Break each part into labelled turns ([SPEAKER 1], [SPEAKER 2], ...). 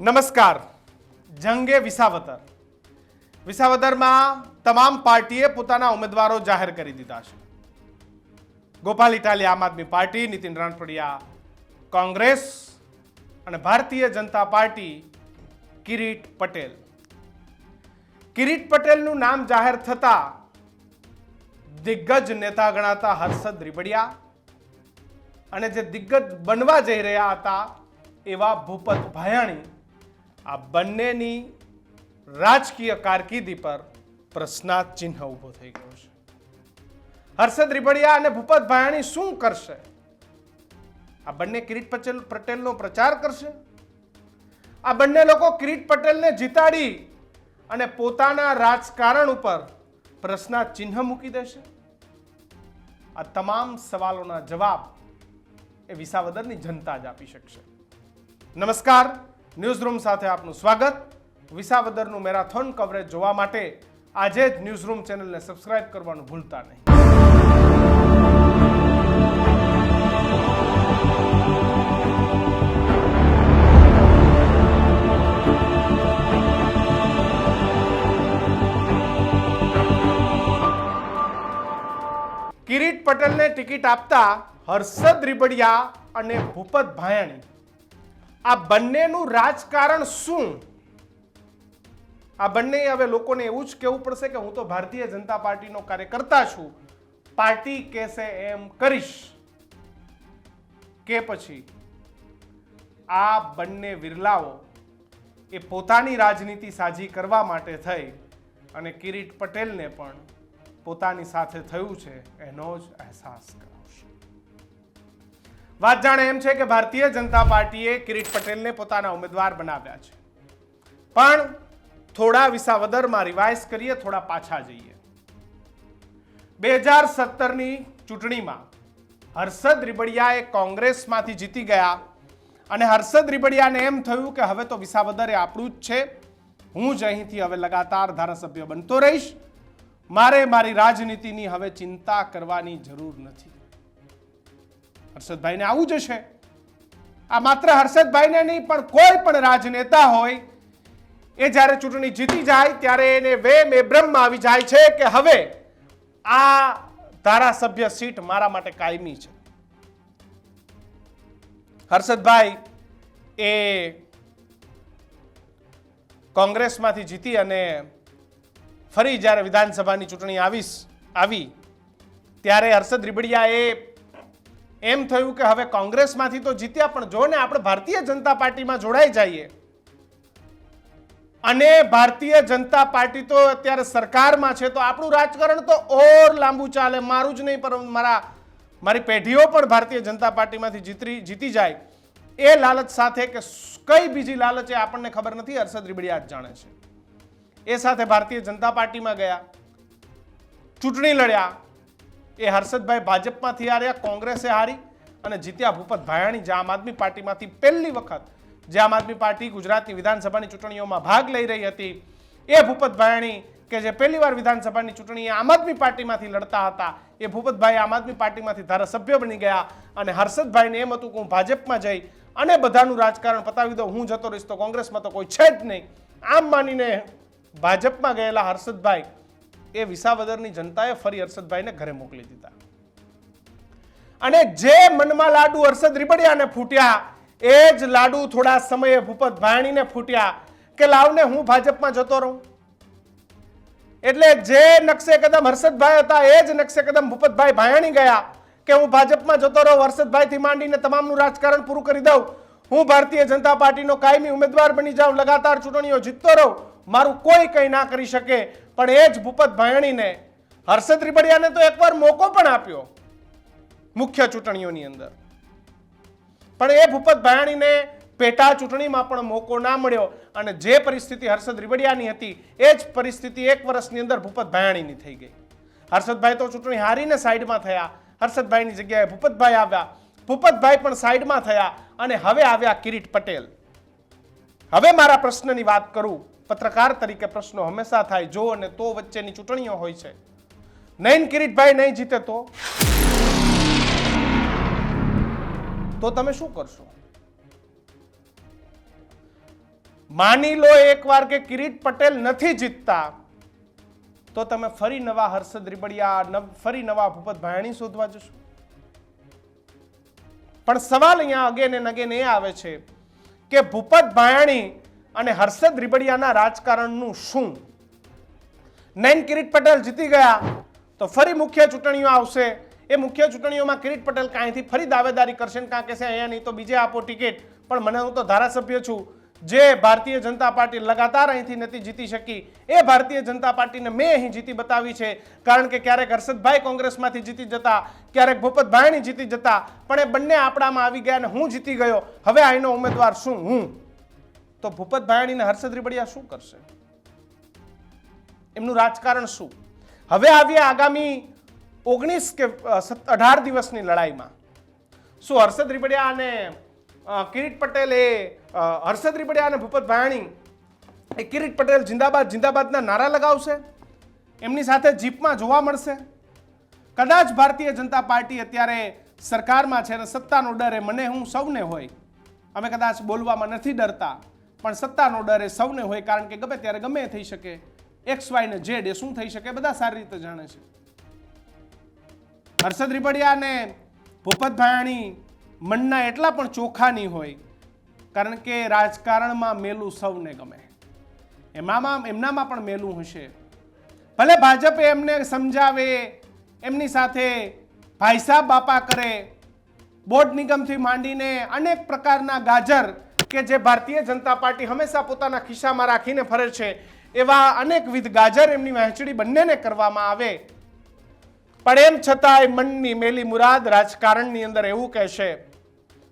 [SPEAKER 1] નમસ્કાર. જંગે વિસાવતર. વિસાવદરમાં તમામ પાર્ટીએ પોતાના ઉમેદવારો જાહેર કરી દીધા છે. ગોપાલ ઇટાલી આમ આદમી પાર્ટી, નીતિન રાણપડિયા કોંગ્રેસ અને ભારતીય જનતા પાર્ટી કિરીટ પટેલ. કિરીટ પટેલનું નામ જાહેર થતા દિગ્ગજ નેતા ગણાતા હર્ષદ રીબડિયા અને જે દિગ્ગજ બનવા જઈ રહ્યા હતા એવા ભૂપત ભાયાણી આ બંનેની રાજકીય કારકિર્દી પર પ્રશ્નાર્થ ચિહ્ન ઊભો થઈ ગયો છે. હર્ષદ રીબડિયા અને ભૂપત ભાયાણી શું કરશે? આ બંને કિરીટ પટેલ પટેલનો પ્રચાર કરશે? આ બંને લોકો કિરીટ પટેલને જીતાડી અને પોતાના રાજકારણ ઉપર પ્રશ્નાર્થ ચિહ્ન મૂકી દેશે? આ તમામ સવાલોના જવાબ એ વિસાવદરની જનતા જ આપી શકશે. નમસ્કાર. ન્યૂઝરૂમ સાથે આપનું સ્વાગત. વિસાવદરનું મેરાથોન કવરેજ જોવા માટે આજે જ ન્યૂઝરૂમ ચેનલને સબસ્ક્રાઇબ કરવાનું ભૂલતા નહીં. કિરીટ પટેલને ટિકિટ આપતા હર્ષદ રીબડિયા અને ભૂપત ભાયાણી આ બંનેનું રાજકારણ શું? આ બંને હવે લોકોને એવું જ કહેવું પડશે કે હું તો ભારતીય જનતા પાર્ટીનો કાર્યકર્તા છું. પાર્ટી કહેશે એમ કરીશ. કે પછી? આ બંને વિરલાઓ એ પોતાની રાજનીતિ સાજી કરવા માટે થઈ અને કિરીટ પટેલને પણ પોતાની સાથે થયું છે એનો જ અહેસાસ કરાવશે વાત જાણે એમ છે કે ભારતીય જનતા પાર્ટીએ કિરીટ પટેલને પોતાના ઉમેદવાર બનાવ્યા છે. પણ થોડા વિસાવદરમાં રિવાઇઝ કરીએ, થોડા પાછા જઈએ. બે હજાર સત્તરની ચૂંટણીમાં હર્ષદ રીબડિયાએ કોંગ્રેસમાંથી જીતી ગયા અને હર્ષદ રીબડિયાને એમ થયું કે હવે તો વિસાવદર એ આપણું જ છે. હું જ અહીંથી હવે લગાતાર ધારાસભ્ય બનતો રહીશ. મારે મારી રાજનીતિની હવે ચિંતા કરવાની જરૂર નથી. હર્ષદભાઈને આવું જ છે આ માત્ર હર્ષદભાઈને નહીં, પણ કોઈ પણ રાજનેતા હોય, એ જ્યારે ચૂંટણી જીતી જાય, ત્યારે એને વેમ એ આવી જાય છે કે હવે આ ધારાસભ્ય સીટ મારા માટે કાયમી છે. હર્ષદભાઈ એ કોંગ્રેસમાંથી જીતી અને ફરી જ્યારે વિધાનસભાની ચૂંટણી આવીશ, આવી, ત્યારે હર્ષદ રીબડિયા એ એમ થયું કે હવે કોંગ્રેસમાંથી તો જીત્યા પણ જો ને આપણે ભારતીય જનતા પાર્ટીમાં જોડાઈ જઈએ. અને ભારતીય જનતા પાર્ટી તો અત્યારે સરકારમાં છે, તો આપણું રાજકારણ તો ઓર લાંબુ ચાલે. મારું જ નહીં, પણ મારા, મારી પેઢીઓ પણ ભારતીય જનતા પાર્ટીમાંથી જીતરી, જીતી જાય. એ લાલચ સાથે કે કઈ બીજી લાલચ એ આપણને ખબર નથી, હર્ષદ રીબડિયા જ જાણે છે. એ સાથે ભારતીય જનતા પાર્ટીમાં ગયા. ચૂંટણી લડ્યા. એ હર્ષદભાઈ ભાજપમાંથી હાર્યા, કોંગ્રેસે હારી અને જીત્યા ભૂપત ભાયાણી, જે આમ આદમી પાર્ટીમાંથી પહેલી વખત જે આમ આદમી પાર્ટી ગુજરાતની વિધાનસભાની ચૂંટણીઓમાં ભાગ લઈ રહી હતી, એ ભૂપત ભાયાણી કે જે પહેલીવાર વિધાનસભાની ચૂંટણી આમ આદમી પાર્ટીમાંથી લડતા હતા, એ ભૂપતભાઈ આમ આદમી પાર્ટીમાંથી ધારાસભ્ય બની ગયા અને હર્ષદભાઈને એમ હતું કે હું ભાજપમાં જઈ અને બધાનું રાજકારણ પતાવી દઉં, હું જતો રહીશ તો કોંગ્રેસમાં તો કોઈ છે જ નહીં. આમ માનીને ભાજપમાં ગયેલા હર્ષદભાઈ એ વિસાવદરની જનતાએ ફરી હર્ષદભાઈને ઘરે મોકલી દીધા. અને જે મનમાં લાડુ હર્ષદ રીબડિયાને ફૂટ્યા, એ જ લાડુ થોડા સમયે ભૂપત ભાયણીને ફૂટ્યા કે લાવને હું ભાજપમાં જતો રહું? એટલે જે નકશે કદમ હર્ષદભાઈ હતા, એ જ નકશે કદમ ભૂપતભાઈ ભાયાણી ગયા કે હું ભાજપમાં જતો રહું, હર્ષદભાઈથી માંડીને તમામનું રાજકારણ પૂરું કરી દઉં. હું ભારતીય જનતા પાર્ટીનો કાયમી ઉમેદવાર બની જાઉં, લગાતાર ચૂંટણીઓ જીતતો રહું. મારું કોઈ કંઈ ના કરી શકે. પણ એ જ ભૂપત ભાયણીને હર્ષદ રીબડિયાને તો એકવાર મોકો પણ આપ્યો મુખ્ય ચૂંટણીઓની અંદર. પણ એ ભૂપત ભાયણીને પેટા ચૂંટણીમાં પણ મોકો ના મળ્યો અને જે પરિસ્થિતિ હર્ષદ રીબડિયાની હતી, એ જ પરિસ્થિતિ એક વર્ષની અંદર ભૂપત ભાયાણીની થઈ ગઈ. હર્ષદભાઈ તો ચૂંટણી હારીને સાઈડમાં થયા. હર્ષદભાઈની જગ્યાએ ભૂપતભાઈ આવ્યા. ભૂપતભાઈ પણ સાઈડમાં થયા અને હવે આવ્યા કિરીટ પટેલ. હવે મારા પ્રશ્નની વાત કરું. પત્રકાર તરીકે પ્રશ્નો હંમેશા થાય જો અને તો વચ્ચેની ચૂંટણીઓ હોય છે. નૈન કિરીટભાઈ નહીં જીતે તો? તો તમે શું કરશો? માની લો એકવાર કે કિરીટ પટેલ નથી જીતતા, તો તમે ફરી નવા હર્ષદ રીબડિયા ફરી નવા ભૂપત ભાયણી શોધવા જશો. પણ સવાલ અહીંયા અગેન એન્ડ અગેન એ આવે છે કે ભૂપત ભાયાણી અને હર્ષદ રીબડિયાના રાજકારણનું શું? નૈન કિરીટ પટેલ જીતી ગયા, તો ફરી મુખ્ય ચૂંટણીઓ આવશે. એ મુખ્ય ચૂંટણીઓમાં કિરીટ પટેલ કાંઈથી ફરી દાવેદારી કરશે ને કાં કહેશે, અહીંયા નહીં તો બીજે આપો ટિકિટ. પણ મને હું તો ધારાસભ્ય છું. જે ભારતીય જનતા પાર્ટી લગાતાર અહીંથી નથી જીતી શકી, એ ભારતીય જનતા પાર્ટીને મેં અહીં જીતી બતાવી છે. કારણ કે ક્યારેક હર્ષદભાઈ કોંગ્રેસમાંથી જીતી જતા, ક્યારેક ભૂપતભાઈની જીતી જતા, પણ એ બંને આપણામાં આવી ગયા અને હું જીતી ગયો. હવે અહીંનો ઉમેદવાર શું? હું. તો ભૂપત ભાયાણીને હર્ષદ રીબડિયા શું કરશે? એમનું રાજકારણ શું? હવે આવીએ આગામી ઓગણીસ કે અઢાર દિવસની લડાઈમાં. શું હર્ષદ રીબડિયા અને કિરીટ પટેલ એ હર્ષદ રીબડિયા અને ભૂપત ભાયાણી એ કિરીટ પટેલ જિંદાબાદ, જિંદાબાદના નારા લગાવશે? એમની સાથે જીપમાં જોવા મળશે? કદાચ ભારતીય જનતા પાર્ટી અત્યારે સરકારમાં છે અને સત્તાનો ડર એ મને, હું સૌને હોય. અમે કદાચ બોલવામાં નથી ડરતા. પણ સત્તાનો ડર એ સૌને હોય કારણ કે ગમે ત્યારે ગમે થઈ શકે. એક્સ વાય ને ઝેડ એ શું થઈ શકે બધા સારી રીતે જાણે છે. હર્ષદ રીપડિયા અને ભૂપત મનના એટલા પણ ચોખ્ખા નહીં હોય કારણ કે રાજકારણમાં મેલું સૌને ગમે. એમાં એમનામાં પણ મેલું હશે. ભલે ભાજપે એમને સમજાવે, એમની સાથે ભાઈસાબ બાપા કરે, બોર્ડ નિગમથી માંડીને અનેક પ્રકારના ગાજર કે જે ભારતીય જનતા પાર્ટી હંમેશા પોતાના ખિસ્સામાં રાખીને ફરે છે, એવા અનેકવિધ ગાજર એમની વહેંચણી બંનેને કરવામાં આવે. પણ એમ છતાંય મનની મેલી મુરાદ રાજકારણની અંદર એવું કહેશે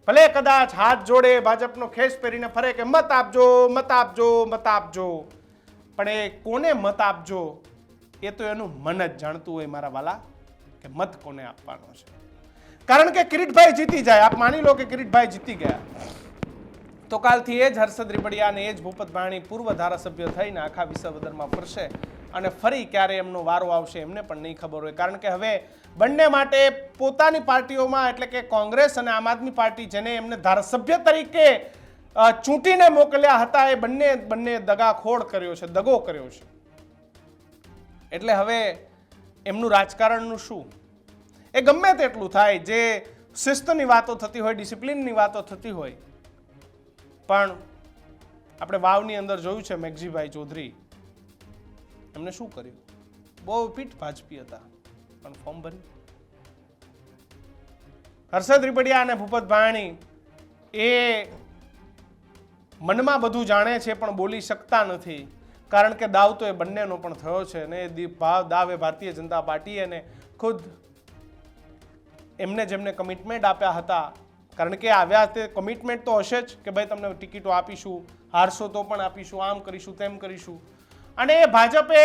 [SPEAKER 1] ભલે કદાચ હાથ જોડે ભાજપનો ખેસ પહેરીને ફરે કે મત આપજો મત આપજો મત આપજો. પણ એ કોને મત આપજો? એ તો એનું મન જ જાણતું હોય મારા વાલા, કે મત કોને આપવાનો છે? કારણ કે કિરીટભાઈ જીતી જાય. આપ માની લો કે કિરીટભાઈ જીતી ગયા. તો કાલથી એ જ હર્ષદ રીબડિયા અને એ જ ભૂપત ભાણી પૂર્વ ધારાસભ્ય થઈને આખા વિશ્વભરમાં ફરશે અને ફરી ક્યારે એમનો વારો આવશે એમને પણ નહીં ખબર હોય. કારણ કે હવે બંને માટે પોતાની પાર્ટીઓમાં એટલે કે કોંગ્રેસ અને આમ આદમી પાર્ટી જેને એમને ધારાસભ્ય તરીકે ચૂંટીને મોકલ્યા હતા, એ બંને બંને દગાખોડ કર્યો છે, દગો કર્યો છે. એટલે હવે એમનું રાજકારણનું શું? એ ગમે તેટલું થાય, જે શિસ્તની વાતો થતી હોય, ડિસિપ્લિનની વાતો થતી હોય પણ આપણે વાવની અંદર જોયું છે મેઘજીભાઈ ચૌધરી એમને શું કર્યું? બહુ પીઠ ભાજપી હતા, પણ ફોર્મ ભર્યું. હર્ષદ રીબડિયા અને ભૂપત ભાણી એ મનમાં બધું જાણે છે, પણ બોલી શકતા નથી. કારણ કે દાવ તો એ બંનેનો પણ થયો છે ને, એ ભાવ દાવ એ ભારતીય જનતા પાર્ટી અને ખુદ એમને જેમને કમિટમેન્ટ આપ્યા હતા કારણ કે આવ્યા તે કમિટમેન્ટ તો હશે જ કે ભાઈ તમને ટિકિટો આપીશું, હારશો તો પણ આપીશું, આમ કરીશું, તેમ કરીશું. અને એ ભાજપે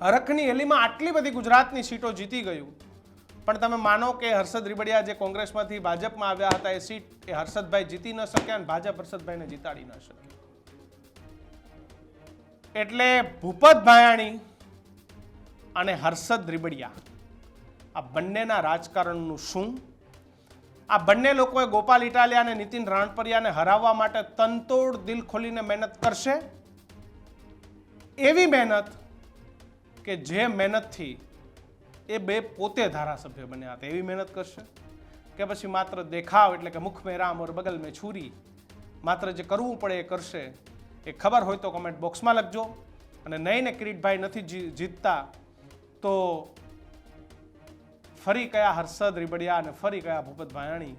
[SPEAKER 1] હરખની હેલીમાં આટલી બધી ગુજરાતની સીટો જીતી ગયું. પણ તમે માનો કે હર્ષદ રીબડિયા જે કોંગ્રેસમાંથી ભાજપમાં આવ્યા હતા, એ સીટ એ હર્ષદભાઈ જીતી ન શક્યા અને ભાજપ હર્ષદભાઈને જીતાડી ન શક્યા. એટલે ભૂપત ભાયાણી અને હર્ષદ રીબડિયા, આ બંનેના રાજકારણનું શું? આ બંને લોકોએ ગોપાલ ઇટાલિયા અને નીતિન રાણપરિયાને હરાવવા માટે તનતોડ દિલ ખોલીને મહેનત કરશે. એવી મહેનત કે જે મહેનતથી એ બે પોતે ધારાસભ્ય બન્યા હતા. એવી મહેનત કરશે કે પછી માત્ર દેખાવ એટલે કે મુખ મેં રામ ઓર બગલ મેં છુરી, માત્ર જે કરવું પડે એ કરશે. એ ખબર હોય તો કમેન્ટ બોક્સમાં લખજો. અને નહીં ને કિરીટભાઈ નથી જીતતા, તો ફરી કયા હર્ષદ રીબડિયા અને ફરી કયા ભૂપત ભાયાણી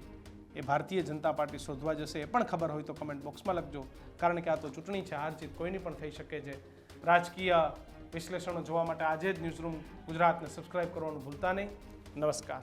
[SPEAKER 1] એ ભારતીય જનતા પાર્ટી શોધવા જશે એ પણ ખબર હોય તો કમેન્ટ બોક્સમાં લખજો. કારણ કે આ તો ચૂંટણી છે, હાર જીત કોઈની પણ થઈ શકે છે. રાજકીય વિશ્લેષણો જોવા માટે આજે જ ન્યૂઝરૂમ ગુજરાતને સબસ્ક્રાઇબ કરવાનું ભૂલતા નહીં. નમસ્કાર.